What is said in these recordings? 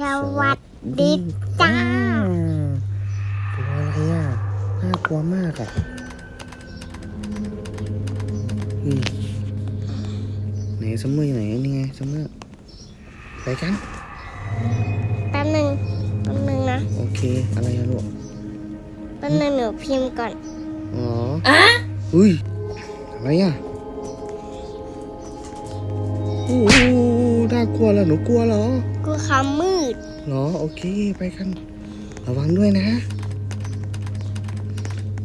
วัสดีจ้าตัวอะไรอะ น่ากลัวมากอะเฮ้ยไหนซัมเมอร์อยู่ไหนนี่ไงซัมเมอร์ไปกันแป๊บหนึงแป๊บหนึงนะ โอเค อะไรอะลูกแป๊บหนึงหนูพิมพ์ก่อน อ๋ออุ้ย อะไรอะโอ้โหน่ากลัวแล้วหนูกลัวเหรอ กูคำมืดเหรอโอเคไปกัน ระวังด้วยนะ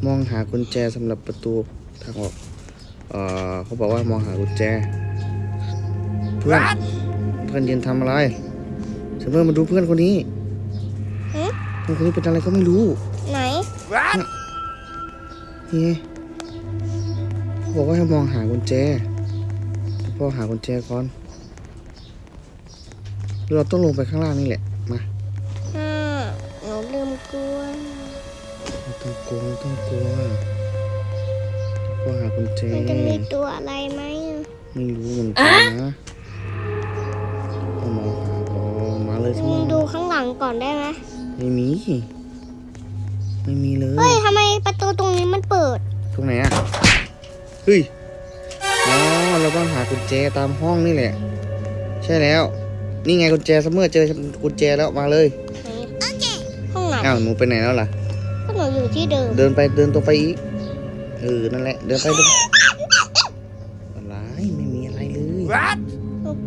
มองหากุญแจสำหรับประตูทางออกเอ่อเขาบอกว่ามองหากุญแจ เพื่อนเพื่อนยืนทำอะไรฉันเพื่อนมาดูเพื่อนคนนี้หึเพื่อนคนนี้เป็นอะไรก็ไม่รู้ ไหนนี่ไงเขาบอกว่าให้มองหากุญแจแต่พ่อหากุญแจก่อนหรือ เราต้องลงไปข้างล่างนี่แหละ มาอ่าหนูลืมกลัวไม่ต้องกลัวไม่ต้องกลัวพ่อหากุญแจมันจะมีตัวอะไรไหมอะไม่รู้เหมือนกันนะต้องมองหาก่อนมาเลยทั้งมึงหมดูดข้างหลังก่อนได้ไหมไม่มี ไม่มีเลย เฮ้ยทำไมประตูตรงนี้มันเปิด ตรงไหนอะ เฮ้ย อ๋อเราต้องหากุญแจตามห้องนี่แหละ ใช่แล้ว นี่ไงกุญแจซัมเมอร์เจอกุญแจแล้วมาเลยห้องไหนอ้าวหนูไปไหนแล้วล่ะ ก็หนูอยู่ที่เดิม เดินไปเดินตรงไปอีกเออนั่นแหละเดินไปเดินอะไรไม่มีอะไรเลย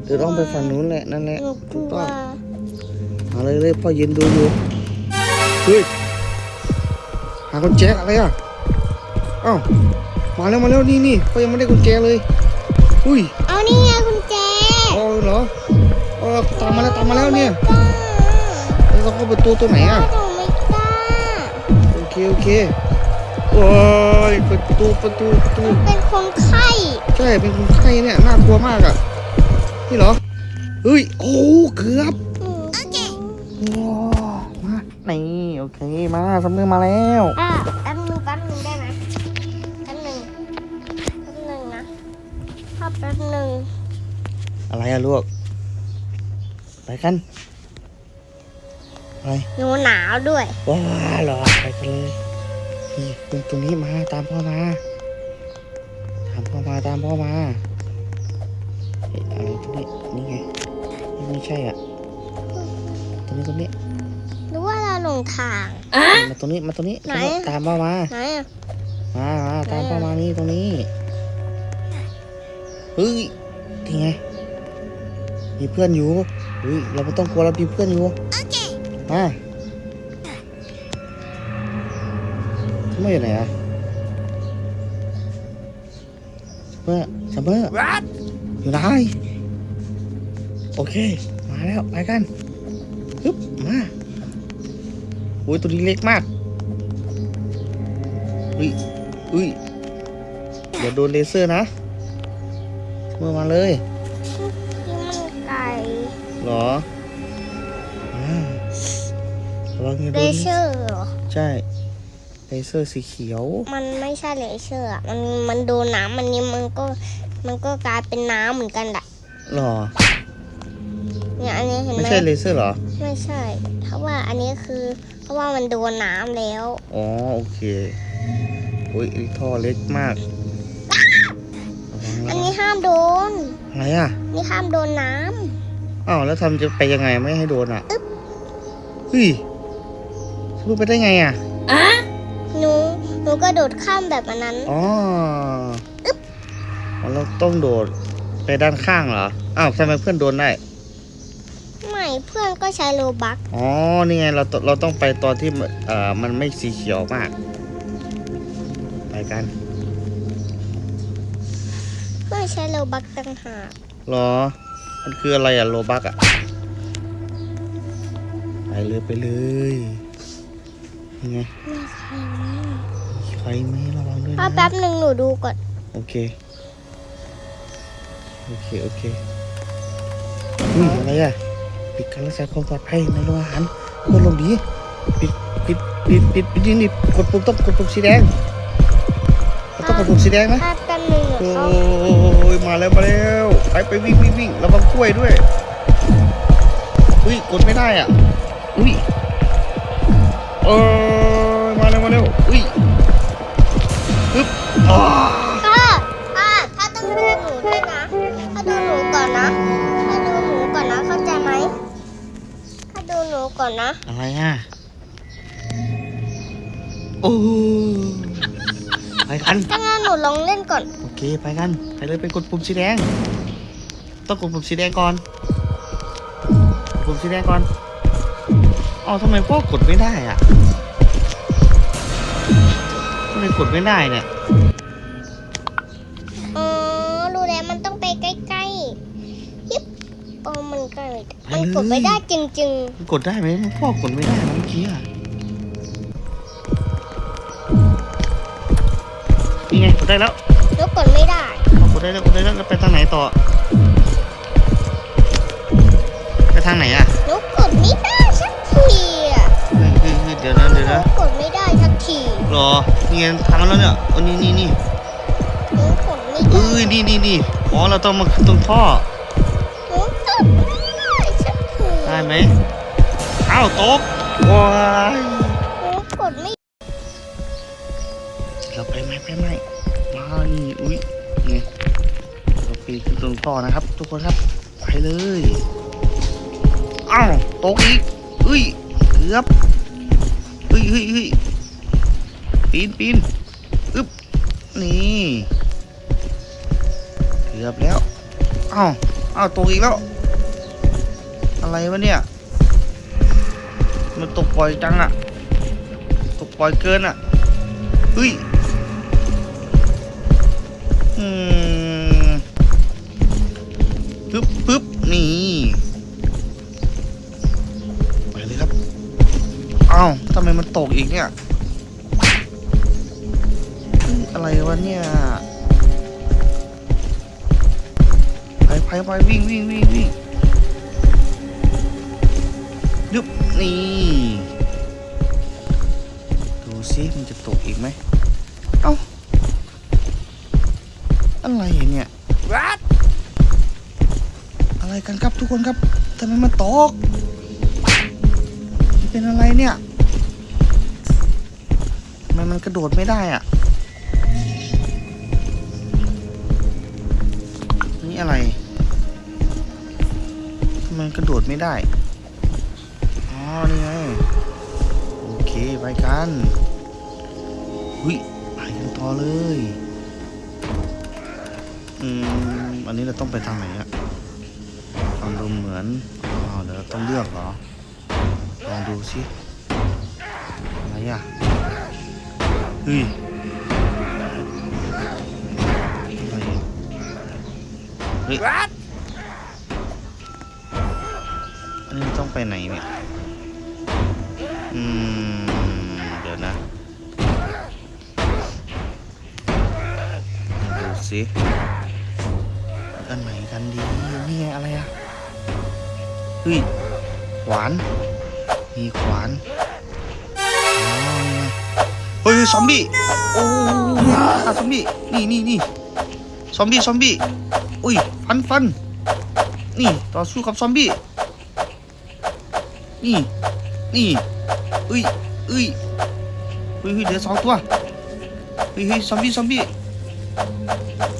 เดินอ้อมไปฝั่งนู้นแหละนั่นแหละหนูกถูลักวต้องมาเลยเลยพ่อยืนดูอยู่เฮ้ยหากุญแจอะไรอะอ้าวมาแล้วมาแล้วนี่นี่พ่อยังไม่ได้กุญแจเลย อุ้ยเอานี่ไงคุณแจอ๋อเหรอ อ๋อตามมาแล้วตามมาแล้วเนี่ยกล้าแล้วเราเข้าประตูตัวไหนอะหนูไม่กล้าโอเคโอเคโอ้ยเปิดประตูประตูประตูเป็นคนไข้ใช่เป็นคนไข้เนี่ยน่ากลัวมากอะนี่เหรอเฮ้ยโอ้เกือบอืมโอ้มานี่โอเคมาสำเร็จมาแล้วอะแป๊บนึงแป๊บนึงได้ไหมแป๊บนึงแป๊บนึงนะถ้าแป๊บนึงอะไรอะลูก ไปกันอะไรหนูหนาวด้วย ว้าเหรอไปกันเลยนี่ตรงตรงนี้มาตามพ่อมาตามพ่อมาตามพ่อมาเฮ้ยอะไรตรงนี้นี่ไงนี่ไม่ใช่อะตรงนี้ตรงนี้หรือว่าเราหลงทาง มาตรงนี้มาตรงนี้ไหน ตามพ่อมาไหนอะมามาตามพ่อมานี่ตรงนี้เฮ้ยนี่ไงมีเพื่อนอยู่ เฮ้ยเราไม่ต้องกลัวเรามีเพื่อนอยู่มาไม่อยู่ไหนอะเมื่อซัมเมอร์อยู่ไหนโอเค มาแล้ว ไปกันฮึบมาโอ้ยตัวนี้เล็กมากอุ้ยอุ้ยอย่าโดนเลเซอร์นะซัมเมอร์มาเลยที่มันไก่เหรออ่าระวังอย่าเลโดนเซอร์เหรอ ใช่เลเซอร์สีเขียว มันไม่ใช่เลเซอร์อะมันมันโดนน้ำมันนี้มันก็มันก็กลายเป็นน้ำเหมือนกันแหละหรอ เนี่ยอันนี้เห็นไหไม่มใช่เลเซอร์เหรอ ไม่ใช่ เพราะว่าอันนี้คือ เพราะว่ามันโดนน้ำแล้ว อ๋อโอเคโอ้ยไอ้ท่อเล็กมากระวังอัระนวันี้งห้ามโดน อะไรอะ นี่ห้ามโดนน้ อ้าวแล้วทำจะไปยังไงไม่ให้โดนอะเฮ้ยรู้ไปได้ไงอะำหนูหนูก็โดดข้ามแบบอันนั้นอ๋ออ๋อเราต้องโดดไปด้านข้างเหรออ้าวทำไมเพื่อนโดนได้ไม่เพื่อนก็ใช้โลบักอ๋อนี่ไงเราตเราต้องไปตอนที่มันเอ่อมันไม่สีเขียวมาก ไปกัน เพื่อนใช้โลบักต่างหากเหรอ มันคืออะไรอะโลบักอะไปเลยไปเลยยังไงไม่ใช่นะมีใครไหมระวังด้วยถ้านะแป๊บหนึ่งหนูดูก่อน โอเค โอเค โอเคอุ้ยอะไรอะปิดการรักษาความปลอดภัยในโรงอาหารเพื่อนลงดีปิดปิดปิดปิดปิดดินี่กดปุ่มต้องกดปุ่มสีแดงต้องกดปุ่มสีแดงนะถ้าแป๊บหนึ่งหนูโอ้เข้ายมาแล้วมาแล้ว ไปไปวิ่งวิ่งวิ่งระวังกล้วยด้วย อุ้ยกดไม่ได้อะ อุ้ยเออมาเร็วมาเร็วอุ้ยปึ๊บอ๋อพ่อพ่อพ่อต้องดูหนูด้วยนะพ่อดูหนูก่อนนะพ่อดูหนูก่อนนะเข้าใจไหมพ่อดูหนูก่อนนะอะไรอะโอ้ไปกันถ้างั้นหนูลองเล่นก่อน โอเคไปกันไปเลยไปกดปุ่มสีแดง ต้องกดปุ่มสีแดงก่อนปุ่มสีแดงก่อนอ๋อทำไมพ่อกดไม่ได้อะทำไมกดไม่ได้เนี่ยอ๋อรู้แล้วมันต้องไปใกล้ๆยิบโอ้มันใกล้มันกดไม่ได้จริงกดได้ไหมพ่อกดไม่ได้เมื่อกี้อะนี่ไงกดได้แล้วๆแล้วกดไม่ได้พ่อกดได้แล้วกดได้แล้วแล้วไปทางไหนต่อ ทางไหนอะแล้วกดไม่ได้สักทีอะเฮ้ยเฮ้ยเฮ้ยเดี๋ยวนะเดี๋ยวแล้นะวกดไม่ได้สักทีรอนี่ไงทางแล้วเนี่ยโอ้นี่นี่นี่แล้วกดไม่เอ้ได้ยนี่นี่นี่อ๋อเราต้องมาขึ้นตรงท่อแล้วกดไม่ได้สักทีได้ไหมอ้าวตกว้ายแล้วกดไม่เราไปไหมไปไหมมานี่อุ้ยนี่เราปีนขึ้นตรงท่อนะครับ ทุกคนครับไปเลย อ้าวตกอีกเอ้ยเกือบเฮ้ยเฮ้ยเฮ้ยปีนปีนอึ๊บนี่เกือบแล้วอ้าวอ้าวตกอีกแล้ว อะไรวะเนี่ย มันตกปล่อยจังอะตกปล่อยเกินอะเฮ้ยอืม ตกอีกเนี่ยเฮ้ยอะไรวะเนี่ยไปไปไปวิ่งวิ่งวิ่งวิ่งยุบนี่ดูซิมันจะตกอีกไหมเอ้าอะไรเนี่ยอะไรกันครับทุกคนครับทำไมมันตกมันเป็นอะไรเนี่ยทำ ไมมันกระโดดไม่ได้อะนี่อะไรทำไมกระโดดไม่ได้ อ๋อ นี่ไง โอเค ไปกันหุยไปกันต่อเลย อืม อันนี้เราต้องไปทางไหนอะฟังดูเหมือน อ๋อ เดี๋ยวเราต้องเลือกเหรอ ลองดูสิอะไรอะ เฮ้ยอะไรอะเฮ้ยอันนี้ต้องไปไหนเนี่ย อืม เดี๋ยวนะดูสิอันไหนกันดีนี่ไงอะไรอะเฮ้ย ขวาน มีขวานอ๋อนี่ไงเฮ้ย ซอมบี้โอ้ฆ่าซอมบี้นี่นี่นี่ซอมบี้ซอมบี้อุ้ยฟันฟันนี่ต่อสู้กับซอมบี้นี่นี่เอ้ยเอ้ยเฮ้ยเฮ้ยเดี๋ยวสองตัวเฮ้ยเฮ้ยซอมบี้ซอมบี้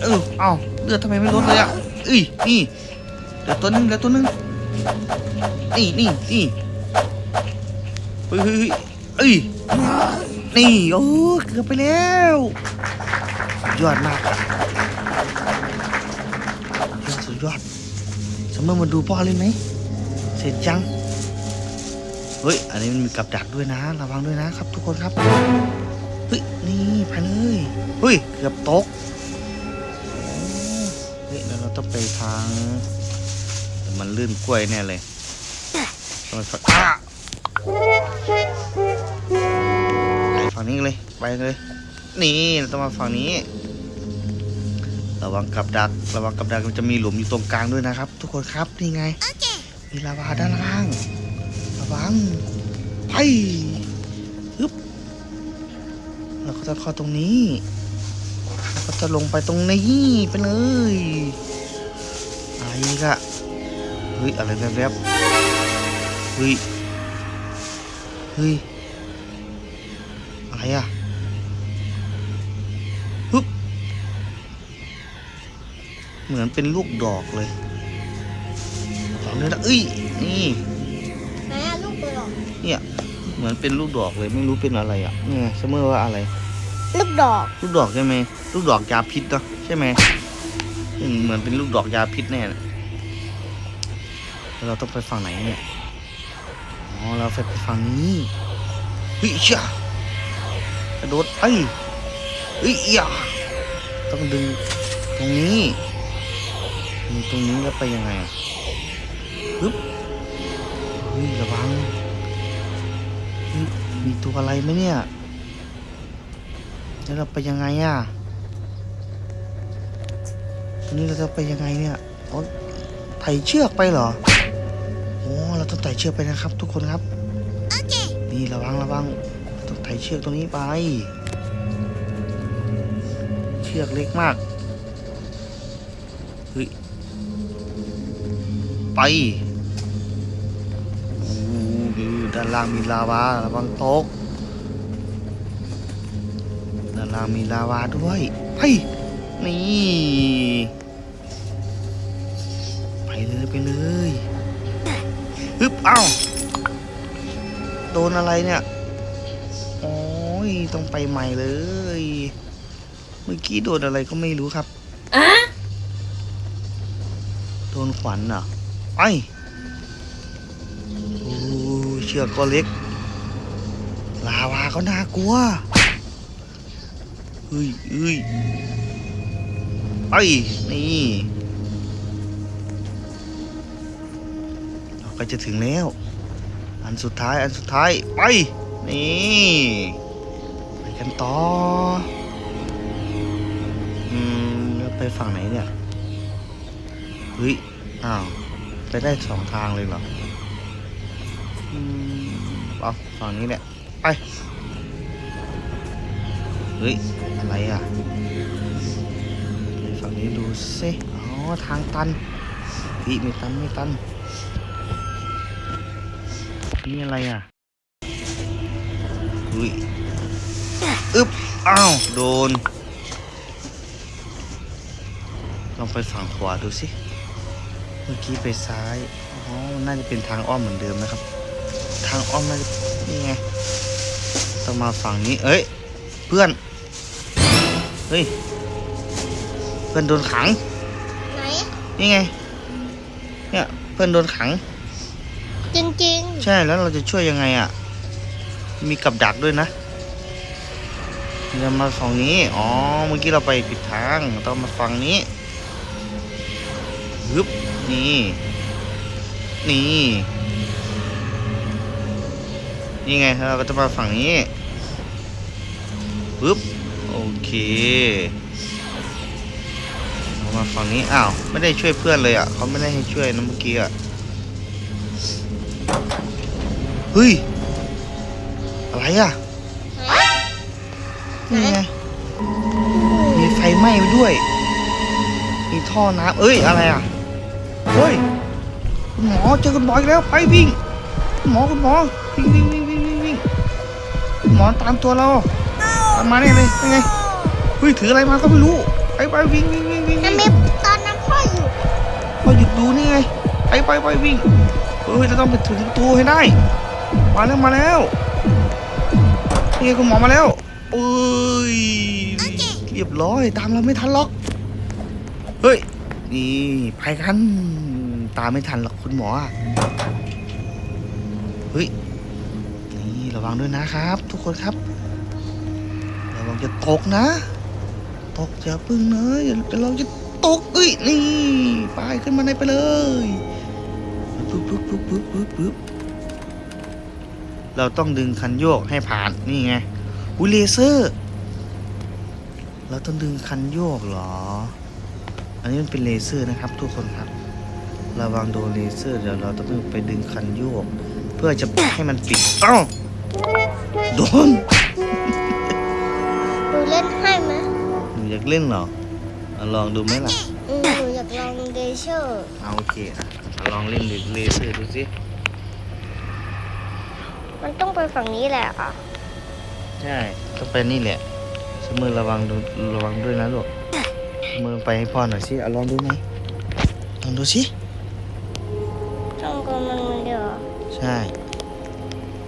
เออเอ้าเลือดทำไมไม่ลดเลยอะเอ้ยนี่เดี๋ยวตัวหนึงเดี๋ยวตัวหนึงนี่นี่นี่เฮ้ยเฮ้ยเฮ้ยเอ้ย นี่ โอ้เกือบไปแล้ว ยอดมากครับสุดยอดสมมติมาดูพ่อเล่นไหม เสร็จจัง เฮ้ย อันนี้มันมีกับดักด้วยนะ ระวังด้วยนะครับ ทุกคนครับ เฮ้ย นี่ไปเลย เฮ้ย เกือบตก เฮ้ยแล้วเราต้องไปทาง มันลื่นกล้วยแน่เลยต้องไปฝั่งอะ ฝั่งนี้เลย ไปเลย นี่เราต้องมาฝั่งนี้ ระวังกับดัก ระวังกับดักมันจะมีหลุมอยู่ตรงกลางด้วยนะครับ ทุกคนครับ นี่ไง มีลาวาด้านล่าง ระวัง ไปฮึบแล้วก็จะเข้าตรงนี้แล้วก็จะลงไปตรงนี้ไปเลยอะไรอีกะเฮ้ย อะไรแวบๆเฮ้ย เฮ้ย อะไรอะฮึบเหมือนเป็นลูกดอกเลยลองเลยนะเอ้ยนี่ไหนอะลูกเปลือกเนี่ยเหมือนเป็นลูกดอกเลยไม่รู้เป็นอะไรอะนี่ไงเสมอว่าอะไร ลูกดอก ลูกดอกใช่ไหมลูกดอกยาพิษเนาะใช่ไหมอืมเหมือนเป็นลูกดอกยาพิษแน่เลยแล้วเราต้องไปฝั่งไหนเนี่ย อ๋อ เราไปไปฝั่งนี้เฮ้ยเชี่ย กระโดดไปเฮ้ยอย่าต้องดึงตรงนี้ดึงตรงนี้แล้วไปยังไงอะปึ๊บเฮ้ยระวังเฮ้ยมีตัวอะไรไหมเนี่ยแล้วเราไปยังไงอะทีนี้เราจะไปยังไงเนี่ยอ๋อไถ่เชือกไปเหรอโอ้เราต้องไต่เชือกไปนะครับ ทุกคนครับโอเคนี่ระวังระวังต้อง ไต่เชือกตรงนี้ไป เชือกเล็กมากเฮ้ยไปโอ้ดูด้านล่างมีลาวาระวังตกด้านล่างมีลาวาด้วยไปนี่ไปเลยไปเลยฮึบเอ้าโดนอะไรเนี่ย ยต้องไปใหม่เลย เมื่อกี้โดนอะไรก็ไม่รู้ครับโดนขวัญเหรอไปโอ้เชือกก็เล็ก ลาวาก็น่ากลัวเฮ้ยเฮ้ยไปนี่เราก็จะถึงแล้ว อันสุดท้าย อันสุดท้าย ไป นี่ไป กันต่อ อืมแล้วไปฝั่งไหนเนี่ยเฮ้ยอ้าวไปได้สองทางเลยเหรอ อืมเอาฝั่งนี้แหละ ไปเฮ้ย อะไรอะฝั่งนี้ดูสิอ๋อ ทางตันพี่ไม่ตัน ไม่ตัน นี่อะไรอะอุ้ย อึ๊บอ้าว โดน ลองไปฝั่งขวาดูสิ เมื่อกี้ไปซ้าย อ๋อ น่าจะเป็นทางอ้อมเหมือนเดิมนะครับ ทางอ้อมน่าจะนี่ไง ต้องมาฝั่งนี้ เอ้ย เพื่อน เฮ้ย เพื่อนโดนขัง ไหน นี่ไง เนี่ย เพื่อนโดนขัง จริงใช่ แล้วเราจะช่วยยังไงอะ มีกับดักด้วยนะ เรามาฝั่งนี้ อ๋อ เมื่อกี้เราไปผิดทาง ต้องมาฝั่งนี้ฮึบนี่ นี่ นี่ไงเราก็จะมาฝั่งนี้ปึ๊บ โอเคมาฝั่งนี้ อ้าว ไม่ได้ช่วยเพื่อนเลยอะ เขาไม่ได้ให้ช่วยนะเมื่อกี้อะ เฮ้ย อะไรอะ นนี่ไงมีไฟไหม้ไปด้วย มีท่อน้ำเอ้ยอะไรอะเฮ้ยคุณหมอเจอคุณหมออีกแล้วไปวิ่งคุณหมอคุณหมอวิ่งวิ่งวิ่งวิ่งวิ่งวิ่งคุณหมอตามตัวเราตามมาเนี่ยเลยยังไงเฮ้ยถืออะไรมาก็ไม่รู้ไปไปวิ่งวิ่งวิ่งวิ่งทำไมวิ่งตอนนั้นพ่ออยู่พอหยุดดูนี่ไงไปไปไปวิ่งเฮ้ยเราต้องไปถึงประตูให้ได้ มาแล้วมาแล้วนี่ไงคุณหมอมาแล้ว เอ้ยเรียบร้อยตามเราไม่ทันหรอก เฮ้ย นี่ไปกัน ตามไม่ทันหรอกคุณหมออะเฮ้ย นี่ระวังด้วยนะครับ ทุกคนครับ ระวังจะตกนะ ตกอย่าพึ่งนะอย่าระวังจะตกเอ้ย นี่ไปขึ้นมาในไปเลยปึ๊บปึ๊บปึ๊บปึ๊บปึ๊บปึ๊บเราต้องดึงคันโยกให้ผ่านนี่ไง อุ้ยเลเซอร์ เราต้องดึงคันโยกเหรอ อันนี้มันเป็นเลเซอร์นะครับ ทุกคนครับ ระวังโดนเลเซอร์เดี๋ยวเราต้องไปดึงคันโยก เพื่อจะให้มันปิดเอ้าโดนหนูเล่นให้ไหมหนูอยากเล่นเหรออะลองดูไหมล่ะอืมหนูอยากลองเดเชอร์เอาโอเคอะลองเล่นเลเซอร์ดูสิ มันต้องไปฝั่งนี้แหละอะ ใช่ต้องไปนี่แหละสมือระวังดูระวังด้วยนะลูกสมือไปให้พ่อหน่อยสิเอาลองดูไหมลองดูสิช่องกลมมันมันเดียวเหรอใช่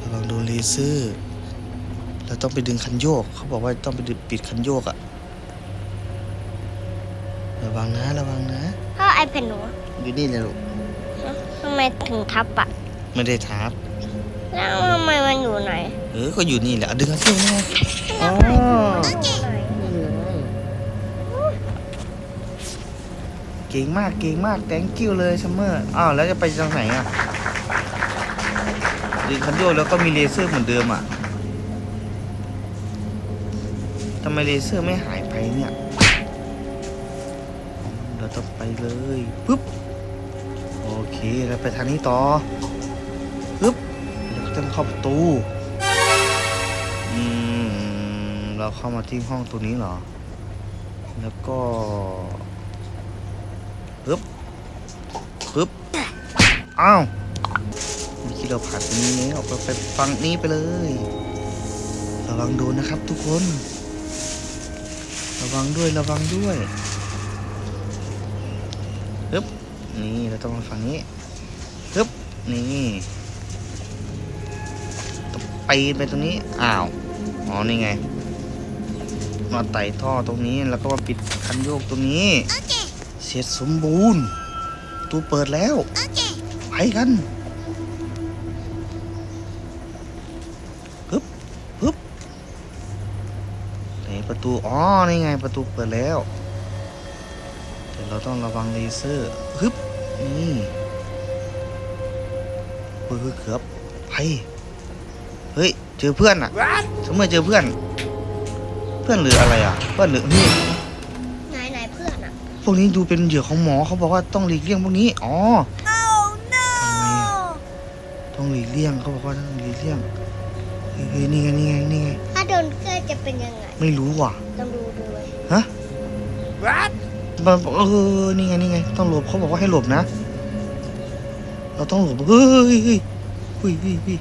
ระวังโดนเลเซอร์เราต้องไปดึงคันโยก เขาบอกว่าต้องไปดึงปิดคันโยกอะระวังนะระวังนะพ่อไอแผ่นหนูอยู่นี่เลยลูกทำไมถึงทับอะไม่ได้ทับ แล้วทำไมมันอยู่ไหนเออก็อยู่นี่แหละเดึงคันโยกนี่ไงอ๋ออยู่ไหนนี่ไงเก่งมากเก่งมาก thank you เลยซัมเมอร์อ้าวแล้วจะไปทางไหนอะดึงคันโยกแล้วก็มีเลเซอร์เหมือนเดิมอะทำไมเลเซอร์ไม่หายไปเนี่ยเราต้องไปเลยปึ๊บโอเคเราไปทางนี้ต่อปึ๊บเราก็ต้องเข้าประตู เราเข้ามาที่ห้องตัวนี้เหรอ แล้วก็ปึ๊บปึ๊บอ้าวเมื่อกี้เราผ่านตรงนี้แล้วไปไปฟังนี้ไปเลย ระวังโดนนะครับทุกคน ระวังด้วยระวังด้วยปึ๊บนี่เราต้องมาฝั่งนี้ปึ๊บนี่ต้องไปไปตรงนี้ อ้าว อ๋อ นี่ไง มาไต่ท่อตรงนี้แล้วก็มาปิดคันโยกตรงนี้ เสร็จสมบูรณ์ประตูเปิดแล้วไปกันฮึบฮึบไหนประตูอ๋อนี่ไงประตูเปิดแล้วแต่เราต้องระวังเลเซอร์ฮึบนี่เฮ้ยเกือบไปเฮ้ยเจอเพื่อนอะสมมติเจอเพื่อนเพื่อนหรืออะไรอะ เพื่อนหรือนี่ไหนไหนเพื่อนอะพวกนี้ดูเป็นเหยื่อของหมอเขาบอกว่าต้องหลีกเลี่ยงพวกนี้อ๋อทำไมอะต้องหลีกเลี่ยงเขาบอกว่าต้องหลีกเลี่ยงเฮ้ยเฮ้ยนี่ไงนี่ไงนี่ไงถ้าโดนเกลือจะเป็นยังไงไม่รู้ว่ะต้องดูด้วยฮะมันบอกเออนี่ไงนี่ไงต้องหลบเขาบอกว่าให้หลบนะ เราต้องหลบเฮ้ยเฮ้ยเฮ้ยเฮ้ยเฮ้ย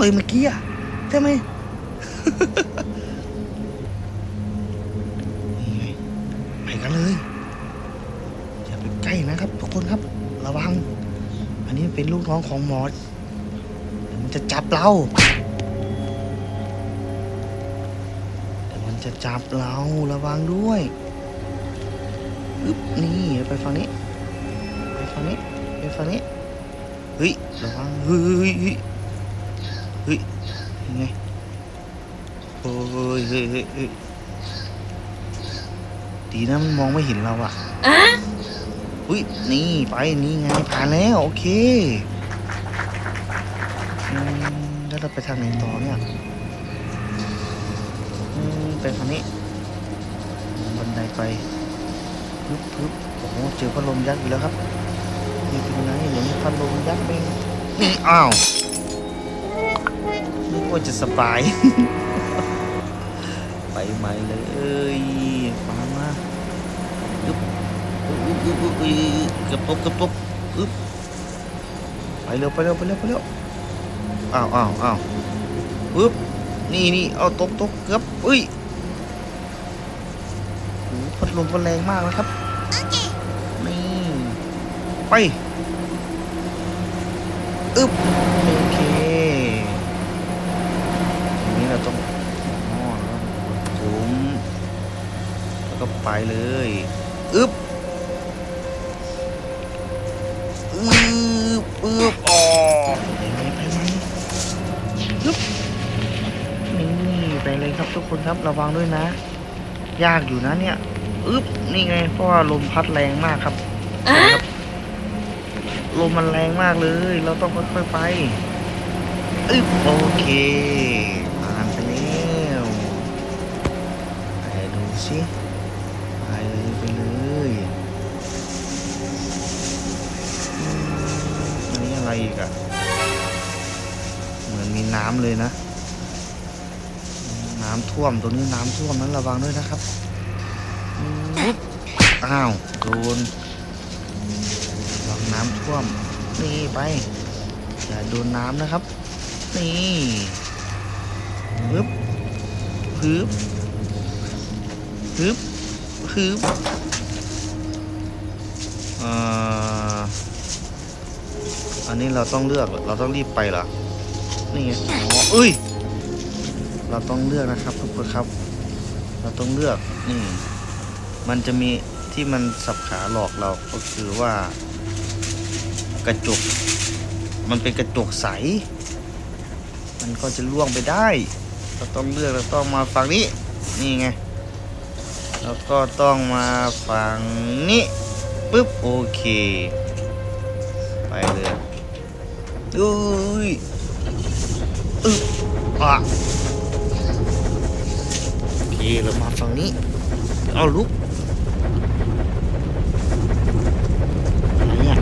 เลยเมื่อกี้อะใช่ไหมไปกันเลย อย่าไปใกล้นะครับ ทุกคนครับ ระวัง อันนี้เป็นลูกน้องของหมอเดี๋ยวมันจะจับเราเดี๋ยวมันจะจับเราระวังด้วยอึ๊บนี่ไปฝั่งนี้ ไปฝั่งนี้ ไปฝั่งนี้ เฮ้ย ระวัง เฮ้ย ฮ้ยเฮ้ยเฮ้ยยังไงโอ้ยเฮ้ยเฮ้ยเฮ้ยดีนะมันมองไม่เห็นเราอะอุ้ยนี่ไปนี่ไงผ่านแล้วโอเคอืมแล้วเราไปทางไหนต่อเนี่ยอืมไปทางนี้บันไดไปปึ๊บปึ๊บโอ้โหเจอพัดลมยักษ์อยู่แล้วครับนี่เป็นไงเหมือนพัดลมยักษ์เองนี่อ้าวนึกว่า จะสบาย ไปใหม่เลยมามาอึ๊บอึ๊บอึ๊บอึ๊บอึ๊บกระปุกกระปุกอึ๊บไปเร็วไปเร็วไปเร็วไปเร็วอ้าวอ้าวอ้าวปึ๊บนี่นี่เอาตกตกเกือบอุ้ยโอ้โหพัดลมก็แรงมากนะครับนี่ไปอึ๊บโอเคทีนี้เราต้องอ๋อแล้วถุมแล้วก็ ไปเลยอึ๊บอึ๊บอึ๊บอ๋อไปไหมไปไหมอึ๊บนี่ไปเลยครับทุกคนครับระวังด้วยนะ ยากอยู่นะเนี่ยอึ๊บนี่ไงเพราะว่าลมพัดแรงมากครับครับลมมันแรงมากเลย เราต้องค่อยๆไปอึ๊บโอเค ท่วมตรงนี้น้ำท่วมนั้นระวังด้วยนะครับอืมอุ๊บอ้าวโดนน้ำท่วม นี่ไปอย่าโดนน้ำนะครับ นี่ฮึบฮึบฮึบฮึบอ่าอันนี้เราต้องเลือกเราต้องรีบไปเหรอนี่ไงอ๋อเอ้ย เราต้องเลือกนะครับทุกคนครับ เราต้องเลือกนี่มันจะมีที่มันสับขาหลอกเราก็คือว่า กระจก มันเป็นกระจกใส มันก็จะล่วงไปได้ เราต้องเลือกเราต้องมาฝั่งนี้ นี่ไงแล้วก็ต้องมาฝั่งนี้ปึ๊บโอเค ไปเลยอุ้ยอึ๊บอะ เรามาฝั่งนี้ เอาลุกอะไรเนี่ย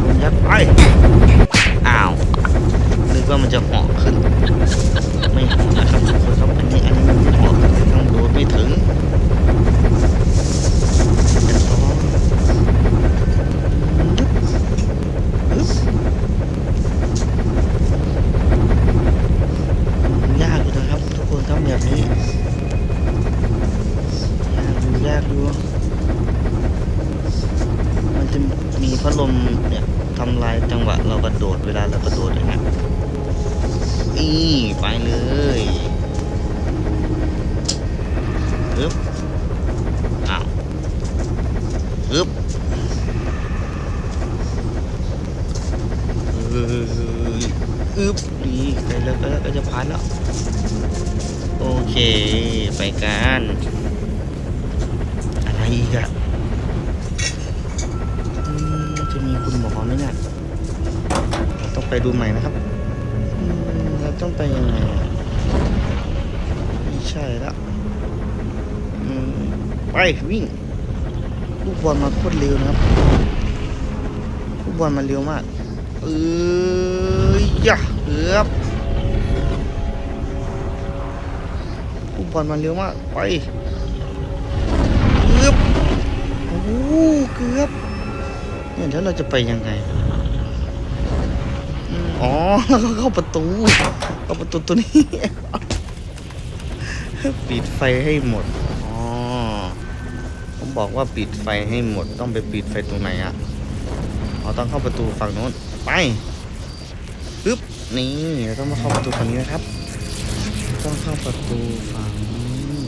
โดนยัดไปอ้าวนึกว่ามันจะเหาะขึ้น ไม่เหาะนะครับทุกคนครับอันนี้อันนี้มันไม่เหาะขึ้นต้องโดดไม่ถึงเดี๋ยวต้องอึ๊บยากอยู่นะครับทุกคนครับแบบนี้ ยากอยู่ยากอยู่มันจะมีพัดลมเนี่ยทำลายจังหวะเรากระโดดเวลาเรากระโดดอย่างเงี้ยนี่ไปเลยอึ๊บอ้าวอึ๊บเอ้ยอึ๊บนี่ไปแล้วไปแล้วก็จะผ่านแล้ว โอเค ไปกัน อะไรอีกอะอื มีคุณหมอไหมเนี่ยเราต้องไปดูใหม่นะครับเราต้องไปยังไงไม่ใช่ละไปวิ่งลูกบอลมาโคตรเร็วนะครับลูกบอลมาเร็วมากเอ้ยยะเกือบลูกบอลมาเร็วมากไปเกือบโอ้โหเกือบ เนี่ยแล้วเราจะไปยังไง อ๋อแล้วก็เข้าประตู เข้าประตูตัวนี้ ปิดไฟให้หมด อ๋อ ผมบอกว่าปิดไฟให้หมด ต้องไปปิดไฟตรงไหนอะอ๋อต้องเข้าประตูฝั่งโน้น ไปปึ๊บ นี่เราต้องมาเข้าประตูฝั่งนี้นะครับ ต้องเข้าประตูฝั่งนี้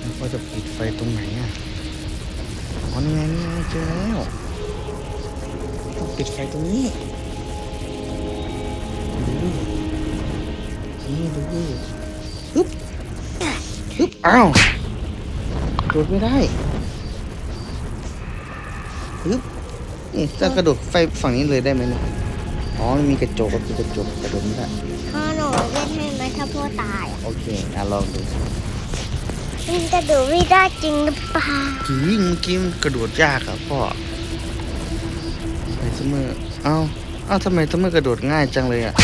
แล้วก็จะปิดไฟตรงไหนอะอ๋อนี่ไงนี่ไงเจอแล้ว ต้องปิดไฟตรงนี้ดูนี่ดูปึ๊บปึ๊บอ้าวโดดไม่ได้ปึ๊บนี่จะกระโดดไฟฝั่งนี้เลยได้ไหมเนี่ยอ๋อมันมีกระจกก็คือกระจกกระโดดไม่ได้พ่อหนูเล่นให้ไหมถ้าพ่อตายอะโอเคอะลองดูมันจะดูไม่ได้จริงหรือเปล่าจริงเมื่อกี้มันกระโดดยากอะพ่อ ไปเมอเอ้าเอ้าทำไมทำไมกระโดดง่ายจังเลยอะ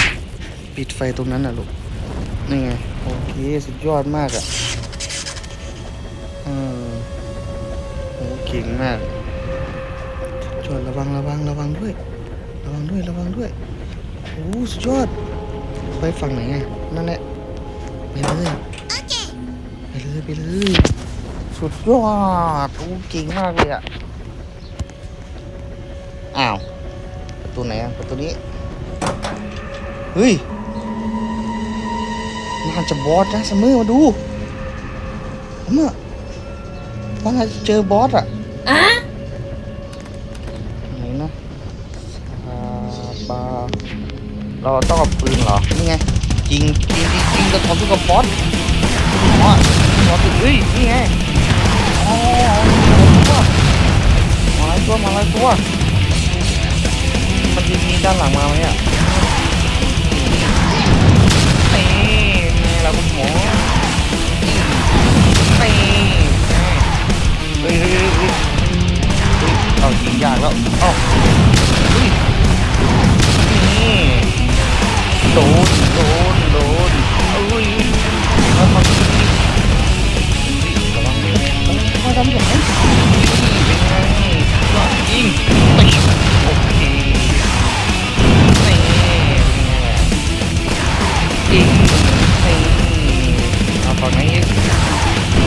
ปิดไฟตรงนั้นอะลูก นี่ไง โอเค สุดยอดมากอะเออโหเก่งมากสุดยอดระวังระวังระวังด้วย ระวังด้วยระวังด้วย โอ้สุดยอด ไปฝั่งไหนอะนั่นแหละ ไปเลยไปเลยไปเลย สุดยอด โอ้เก่งมากเลยอะอ้าว ตูไหนอะประตูนี้ เฮ้ย น่าจะบอสนะเสมอมาดูเสมอว่าน่าจะเจอบอสอะไหนนะซาบาเราต้องเอาปืนเหรอ นี่ไงจริงจริงจริงจริงเราทำทุกกับบอสบอสบอสเฮ้ย นี่ไงอ๋อมาหลายตัวมาหลายตัวมันจะมี ด้านหลังมาไหมอะเต้เราคุณหมอเต้เฮ้ยเฮ้ยเฮ้ยเอายิงยากแล้วเอ้านี่โดนโดนโดนเอ้ยแล้วมันระวังมันทำอย่างนั้นยิงไปโอ้ อีกนี่เอาฝั่งนี้อี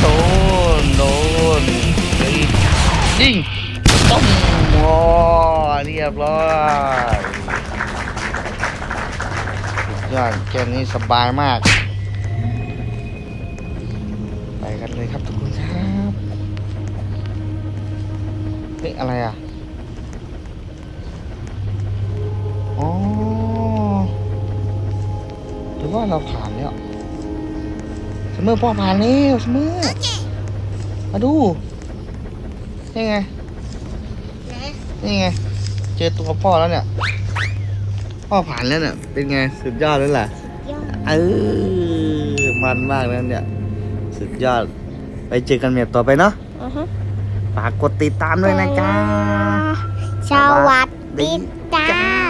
โดนโดนเลยยิงต้มโอ้เรียบร้อยยอดเกมนี้สบายมาก ไปกันเลยครับทุกคนครับเฮ้ยอะไรอะ อ๋อ รือว่าเราผ่านแล้วเสมอพ่อผ่านแล้วเสมอมาดูนี่ไงนะนี่ไง เจอตัวพ่อแล้วเนี่ย พ่อผ่านแล้วเนี่ย เป็นไง สุดยอดแล้วแหละยอดเออมันมากแล้วเนี่ย สุดยอด ไปเจอกันแบบต่อไปเนาะอือฮึฝากกดติดตามด้วยนะจ๊ะสวัสดีดี